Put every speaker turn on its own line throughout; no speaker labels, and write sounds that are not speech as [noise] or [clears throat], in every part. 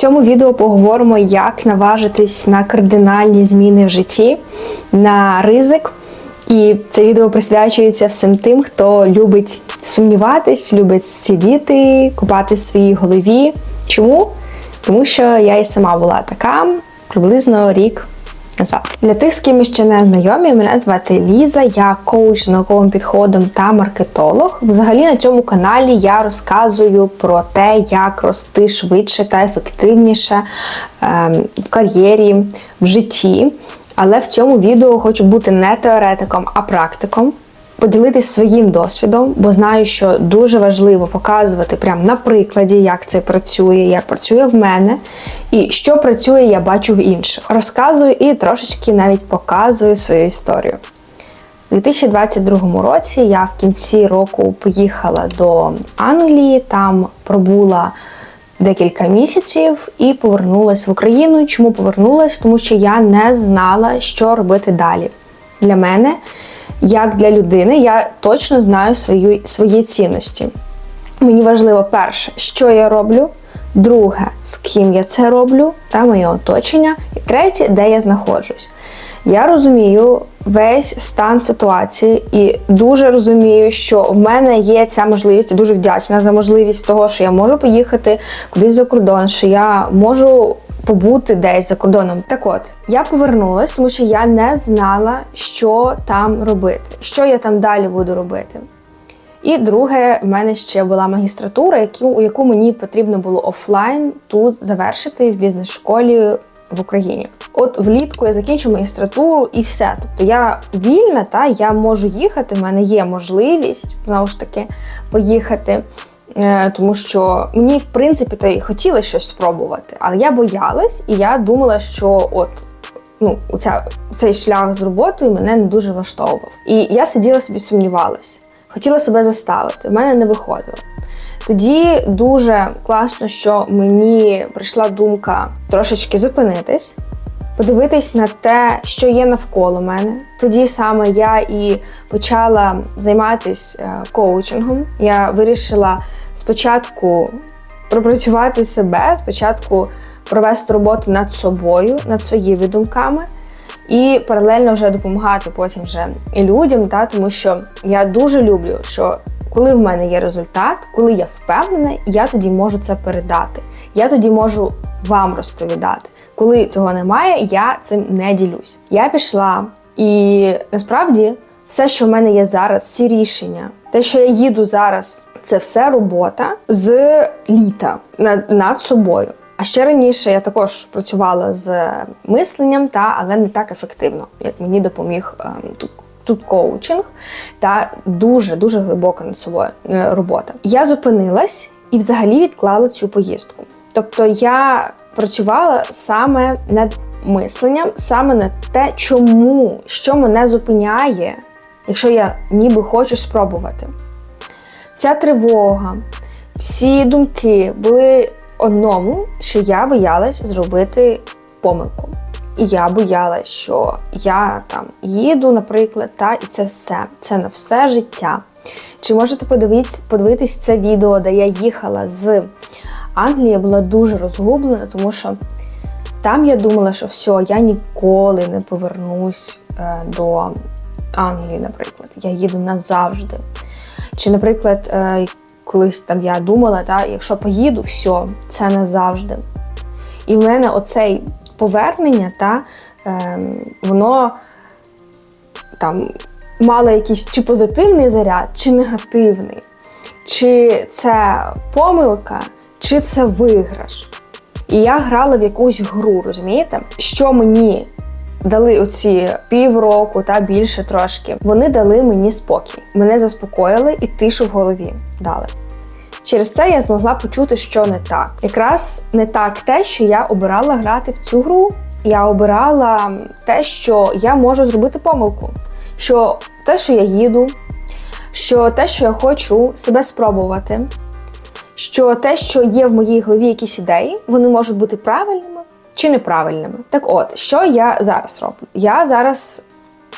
цьому відео поговоримо, як наважитись на кардинальні зміни в житті, на ризик. І це відео присвячується всім тим, хто любить сумніватись, любить сидіти, купати в своїй голові. Чому? Тому що я і сама була така приблизно рік назад. Для тих, з ким ми ще не знайомі, мене звати Ліза, я коуч з науковим підходом та маркетолог. Взагалі на цьому каналі я розказую про те, як рости швидше та ефективніше ем, в кар'єрі, в житті. Але в цьому відео хочу бути не теоретиком, а практиком. Поділитись своїм досвідом, бо знаю, що дуже важливо показувати прямо на прикладі, як це працює, як працює в мене, і що працює, я бачу в інших. Розказую і трошечки навіть показую свою історію. У 2022 році я в кінці року поїхала до Англії, там пробула декілька місяців і повернулася в Україну. Чому повернулася? Тому що я не знала, що робити далі. Для мене, як для людини, я точно знаю свої, свої цінності. Мені важливо перше, що я роблю. Друге, з ким я це роблю, та моє оточення. І третє, де я знаходжусь. Я розумію весь стан ситуації і дуже розумію, що в мене є ця можливість, і дуже вдячна за можливість того, що я можу поїхати кудись за кордон, що я можу побути десь за кордоном. Так от, я повернулась, тому що я не знала, що там робити, що я там далі буду робити. І друге, в мене ще була магістратура, яку, яку мені потрібно було офлайн тут завершити в бізнес-школі в Україні. От влітку я закінчу магістратуру і все. Тобто я вільна, та я можу їхати. в мене є можливість знову ж таки поїхати. Е, Тому що мені, в принципі, то і хотілося щось спробувати, але я боялась, і я думала, що от ну, оця, цей шлях з роботою мене не дуже влаштовував. І я сиділа собі сумнівалась, хотіла себе заставити, в мене не виходило. Тоді дуже класно, що мені прийшла думка трошечки зупинитись, подивитись на те, що є навколо мене. Тоді саме я і почала займатися коучингом. Я вирішила спочатку пропрацювати себе, спочатку провести роботу над собою, над своїми думками. І паралельно вже допомагати потім вже і людям, та, тому що я дуже люблю, що коли в мене є результат, коли я впевнена, я тоді можу це передати. Я тоді можу вам розповідати. Коли цього немає, я цим не ділюсь. Я пішла, і насправді все, що в мене є зараз, ці рішення, те, що я їду зараз, це все робота з літа над, над собою. А ще раніше я також працювала з мисленням, та але не так ефективно, як мені допоміг ем, тут. Тут коучинг та дуже дуже глибока над собою е, робота. Я зупинилась і взагалі відклала цю поїздку. Тобто я працювала саме над мисленням, саме над те, чому, що мене зупиняє, якщо я ніби хочу спробувати. Вся тривога, всі думки були одному, що я боялась зробити помилку. І я боялась, що я там їду, наприклад, та і це все. Це на все життя. Чи можете подивитись, подивитись це відео, де я їхала з Англії, я була дуже розгублена, тому що там я думала, що все, я ніколи не повернусь е, до Англії, наприклад. Я їду назавжди. Чи, наприклад, е, колись там я думала, та, якщо поїду, все, це назавжди. І в мене оцей повернення, та, е, воно там мало якийсь чи позитивний заряд, чи негативний. Чи це помилка, чи це виграш. І я грала в якусь гру, розумієте? Що мені дали оці півроку та більше трошки, вони дали мені спокій. Мене заспокоїли і тишу в голові дали. Через це я змогла почути, що не так. Якраз не так те, що я обирала грати в цю гру. Я обирала те, що я можу зробити помилку. Що те, що я їду, що те, що я хочу себе спробувати, що те, що є в моїй голові якісь ідеї, вони можуть бути правильними чи неправильними. Так от, що я зараз роблю? Я зараз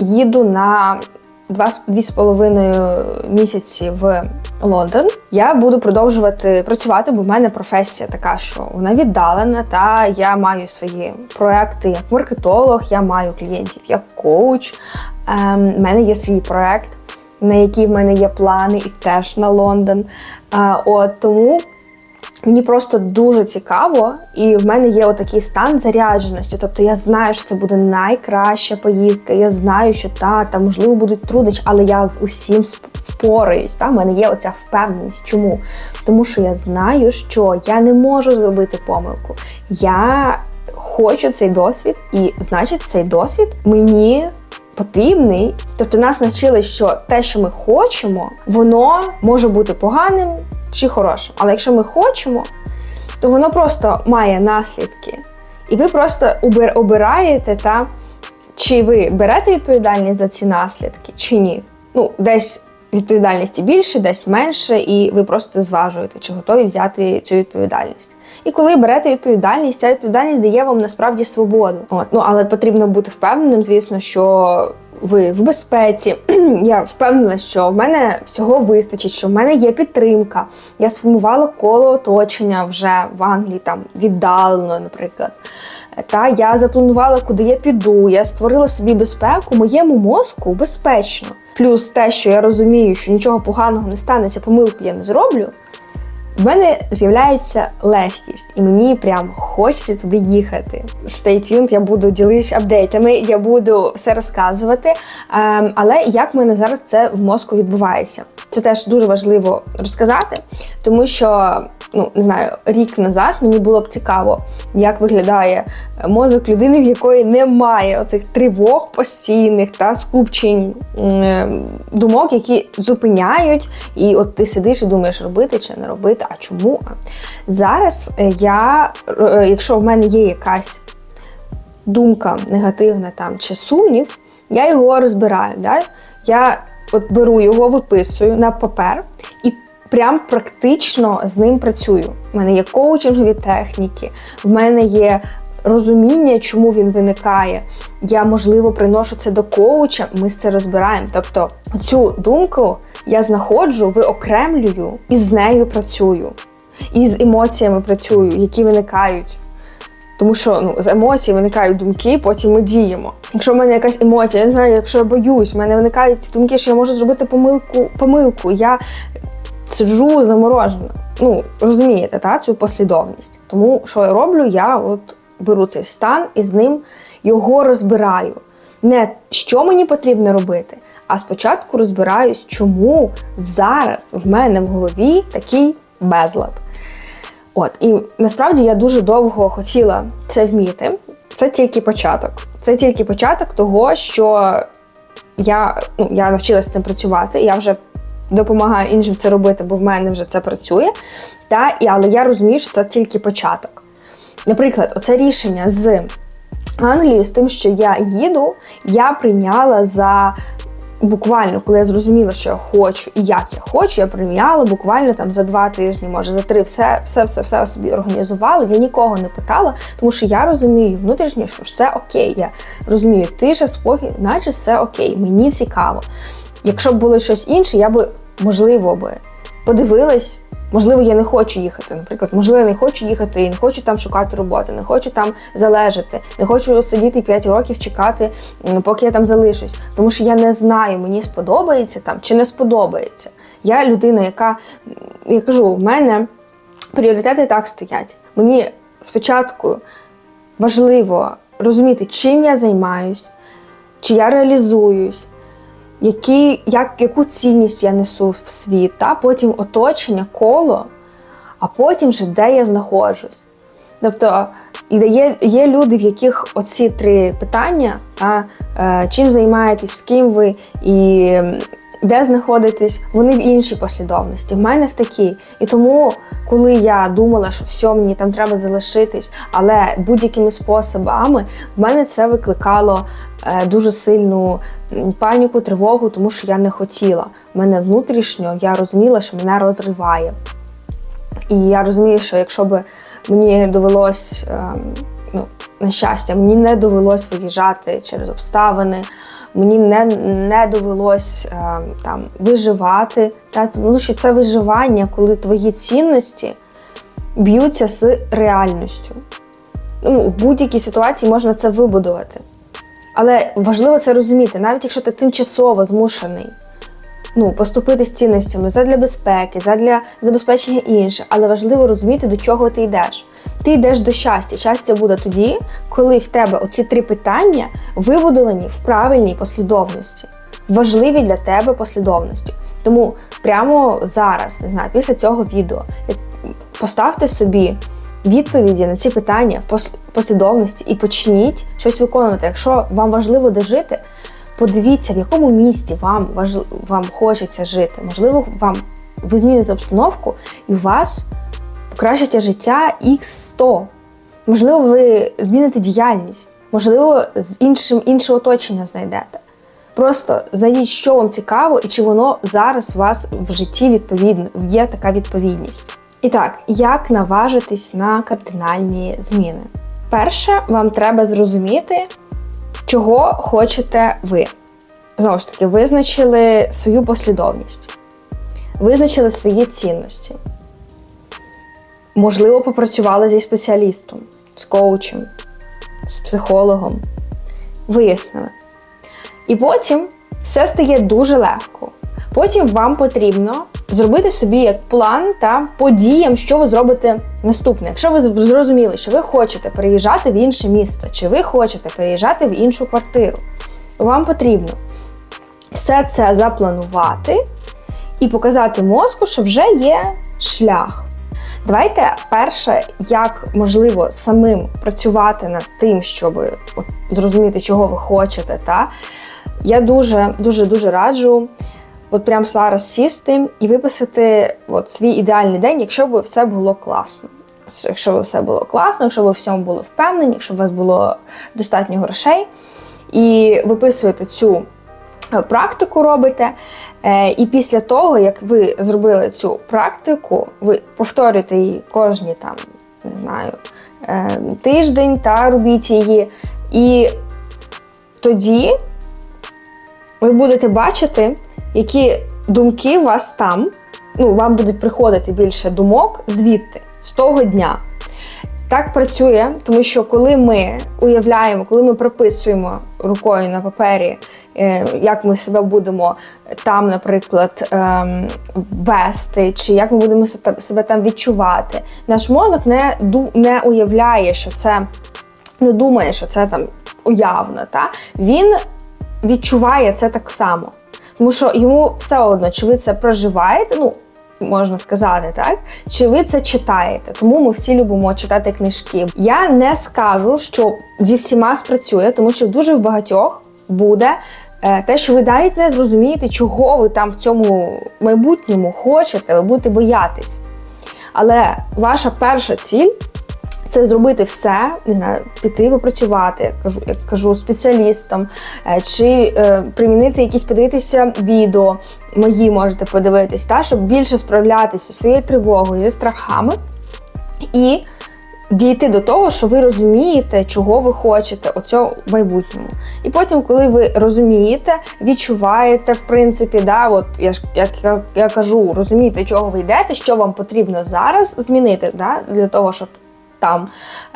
їду на два з- дві з половиною місяці в Лондон, я буду продовжувати працювати, бо в мене професія така, що вона віддалена. Та я маю свої проекти як маркетолог, я маю клієнтів як коуч. Ем, в мене є свій проект, на який в мене є плани, і теж на Лондон. Е, от тому Мені просто дуже цікаво, і в мене є отакий стан зарядженості. Тобто я знаю, що це буде найкраща поїздка. Я знаю, що та, там можливо будуть труднощі, але я з усім впораюсь. Та? У мене є оця впевненість. Чому? Тому що я знаю, що я не можу зробити помилку. Я хочу цей досвід, і значить, цей досвід мені потрібний. Тобто нас навчили, що те, що ми хочемо, воно може бути поганим чи хорошим. Але якщо ми хочемо, то воно просто має наслідки. І ви просто обир- обираєте, та, чи ви берете відповідальність за ці наслідки, чи ні. Ну, десь відповідальності більше, десь менше, і ви просто зважуєте, чи готові взяти цю відповідальність. І коли берете відповідальність, ця відповідальність дає вам насправді свободу. От. Ну, але потрібно бути впевненим, звісно, що ви в безпеці. [clears throat] Я впевнена, що в мене всього вистачить, що в мене є підтримка. Я сформувала коло оточення вже в Англії, там віддалено, наприклад. Та я запланувала, куди я піду. Я створила собі безпеку, моєму мозку безпечно. Плюс те, що я розумію, що нічого поганого не станеться, помилку я не зроблю. В мене з'являється легкість, і мені прям хочеться туди їхати. Stay tuned, я буду ділитися апдейтами, я буду все розказувати. Ем, але як в мене зараз це в мозку відбувається? Це теж дуже важливо розказати, тому що ну не знаю, рік назад мені було б цікаво, як виглядає мозок людини, в якої немає оцих тривог постійних та скупчень м, думок, які зупиняють, і от ти сидиш і думаєш, робити чи не робити, а чому? Зараз е, я, е, якщо в мене є якась думка негативна там чи сумнів, я його розбираю. Да? Я от беру його, виписую на папер і прям практично з ним працюю. У мене є коучингові техніки, в мене є розуміння, чому він виникає. Я, можливо, приношу це до коуча, ми це розбираємо. Тобто, цю думку я знаходжу, виокремлюю і з нею працюю. І з емоціями працюю, які виникають. Тому що ну, з емоцій виникають думки, потім ми діємо. Якщо в мене якась емоція, я не знаю, якщо я боюсь, в мене виникають думки, що я можу зробити помилку, помилку. Я сиджу заморожена. Ну, розумієте, та, цю послідовність. Тому що я роблю, я от беру цей стан і з ним його розбираю. Не що мені потрібно робити, а спочатку розбираюсь, чому зараз в мене в голові такий безлад. От, і насправді я дуже довго хотіла це вміти. Це тільки початок. Це тільки початок того, що я, ну, я навчилася цим працювати. Я вже допомагаю іншим це робити, бо в мене вже це працює. Та, і, але я розумію, що це тільки початок. Наприклад, оце рішення з Англією, з тим, що я їду, я прийняла за. Буквально, коли я зрозуміла, що я хочу і як я хочу, я прийняла буквально там за два тижні, може за три, все, все, все, все собі організувала. Я нікого не питала, тому що я розумію внутрішньо, що все окей. Я розумію, тиша, спокій, наче все окей, мені цікаво. Якщо б було щось інше, я би можливо би подивилась. Можливо, я не хочу їхати. Наприклад, можливо, я не хочу їхати і не хочу там шукати роботи, не хочу там залежати, не хочу сидіти 5 років чекати, поки я там залишусь. Тому що я не знаю, мені сподобається там чи не сподобається. Я людина, яка я кажу, в мене пріоритети так стоять. Мені спочатку важливо розуміти, чим я займаюсь, чи я реалізуюсь які, як, яку цінність я несу в світ, та потім оточення, коло, а потім вже де я знаходжусь. Тобто є, є люди, в яких оці три питання: та, е, чим займаєтесь, з ким ви і де знаходитесь, вони в іншій послідовності. В мене в такій. І тому, коли я думала, що все, мені там треба залишитись, але будь-якими способами, в мене це викликало е, дуже сильну паніку, тривогу, тому що я не хотіла. В мене внутрішньо я розуміла, що мене розриває. І я розумію, що якщо б мені довелось, ем, ну, на щастя, мені не довелось виїжджати через обставини, мені не, не довелось е, там виживати. Та? Тому що це виживання, коли твої цінності б'ються з реальністю. Ну, в будь-якій ситуації можна це вибудувати. Але важливо це розуміти, навіть якщо ти тимчасово змушений ну, поступити з цінностями задля безпеки, задля забезпечення інших, але важливо розуміти, до чого ти йдеш. Ти йдеш до щастя. Щастя буде тоді, коли в тебе оці три питання вибудовані в правильній послідовності, важливі для тебе послідовності. Тому прямо зараз, не знаю, після цього відео поставте собі відповіді на ці питання послідовності і почніть щось виконувати. Якщо вам важливо де жити, подивіться, в якому місті вам важ... вам хочеться жити. Можливо, вам ви зміните обстановку і у вас покращиться життя x 100 Можливо, ви зміните діяльність, можливо, з іншим інше оточення знайдете. Просто знайдіть, що вам цікаво, і чи воно зараз у вас в житті відповідно є така відповідність. І так, як наважитись на кардинальні зміни? Перше, вам треба зрозуміти, чого хочете ви. Знову ж таки, визначили свою послідовність, визначили свої цінності. Можливо, попрацювали зі спеціалістом, з коучем, з психологом. Вияснили. І потім все стає дуже легко. Потім вам потрібно зробити собі як план та подіям, що ви зробите наступне. Якщо ви зрозуміли, що ви хочете переїжджати в інше місто, чи ви хочете переїжджати в іншу квартиру, вам потрібно все це запланувати і показати мозку, що вже є шлях. Давайте перше, як можливо самим працювати над тим, щоб от, зрозуміти, чого ви хочете. Та? Я дуже дуже дуже раджу от прям зараз сісти і виписати от, свій ідеальний день, якщо б все було класно. Якщо б все було класно, якщо ви в всьому були впевнені, якщо у вас було достатньо грошей, і виписуєте цю е, практику, робите. Е, І після того, як ви зробили цю практику, ви повторюєте її кожні там, не знаю, е, тиждень та робіть її. І тоді ви будете бачити, які думки у вас там, ну, вам будуть приходити більше думок звідти, з того дня. Так працює, тому що коли ми уявляємо, коли ми прописуємо рукою на папері, е, як ми себе будемо там, наприклад, ем, вести, чи як ми будемо себе там відчувати, наш мозок не, не уявляє, що це не думає, що це там уявно. Та? Він відчуває це так само. Тому що йому все одно, чи ви це проживаєте, ну, можна сказати, так? Чи ви це читаєте? Тому ми всі любимо читати книжки. Я не скажу, що зі всіма спрацює, тому що дуже в багатьох буде е, те, що ви навіть не зрозумієте, чого ви там в цьому майбутньому хочете, ви будете боятись. Але ваша перша ціль це зробити все, не знаю, піти попрацювати, кажу, як кажу спеціалістам, е, чи е, примінити якісь подивитися відео, мої можете подивитись, та, щоб більше справлятися зі своєю тривогою, зі страхами. І дійти до того, що ви розумієте, чого ви хочете у цьому майбутньому. І потім, коли ви розумієте, відчуваєте, в принципі, да, от я ж як я, я кажу, розумієте, чого ви йдете, що вам потрібно зараз змінити, да, для того, щоб там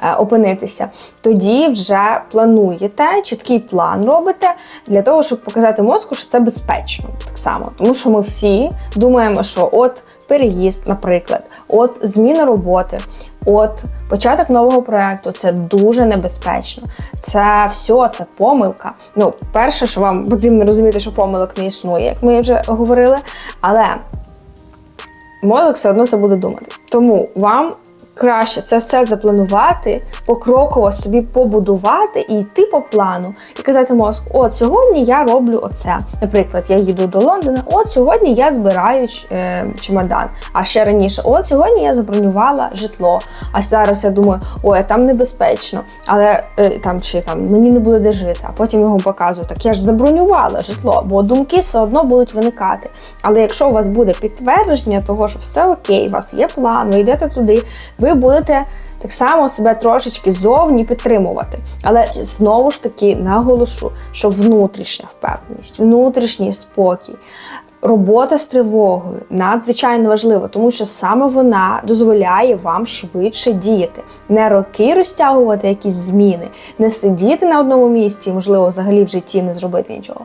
е, опинитися, тоді вже плануєте чіткий план робите для того, щоб показати мозку, що це безпечно так само. Тому що ми всі думаємо, що от переїзд, наприклад, от зміна роботи. От початок нового проекту це дуже небезпечно. Це все, це помилка. Ну, перше, що вам потрібно розуміти, що помилок не існує, як ми вже говорили. Але мозок все одно це буде думати. Тому вам краще це все запланувати, покроково собі побудувати і йти по плану, і казати мозку: от сьогодні я роблю оце. Наприклад, я їду до Лондона, от сьогодні я збираю е, чемодан. А ще раніше, от сьогодні я забронювала житло. А зараз я думаю, ой, там небезпечно, але е, там чи там мені не буде де жити. А потім його показую. Так я ж забронювала житло, бо думки все одно будуть виникати. Але якщо у вас буде підтвердження того, що все окей, у вас є план, ви йдете туди, ви будете так само себе трошечки зовні підтримувати. Але знову ж таки наголошу, що внутрішня впевненість, внутрішній спокій. Робота з тривогою надзвичайно важлива, тому що саме вона дозволяє вам швидше діяти, не роки розтягувати якісь зміни, не сидіти на одному місці, і, можливо, взагалі в житті не зробити нічого,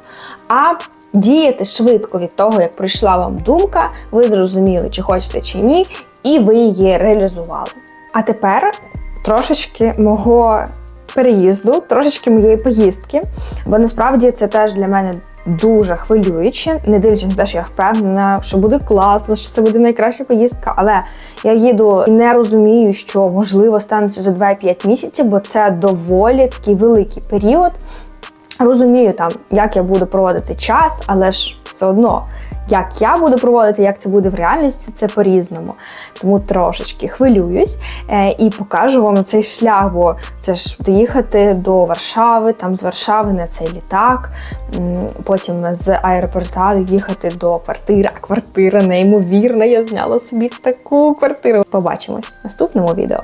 а діяти швидко від того, як прийшла вам думка, ви зрозуміли, чи хочете чи ні, і ви її реалізували. А тепер трошечки мого переїзду, трошечки моєї поїздки, бо насправді це теж для мене дуже хвилююче, не дивлячись на те, що я впевнена, що буде класно, що це буде найкраща поїздка. Але я їду і не розумію, що можливо станеться за 2-5 місяців, бо це доволі такий великий період. Розумію там, як я буду проводити час, але ж все одно, як я буду проводити, як це буде в реальності, це по-різному. Тому трошечки хвилююсь е, і покажу вам цей шлях, бо це ж доїхати до Варшави, там з Варшави на цей літак, потім з аеропорта їхати до квартири. А квартира неймовірна. Я зняла собі таку квартиру. Побачимось в наступному відео.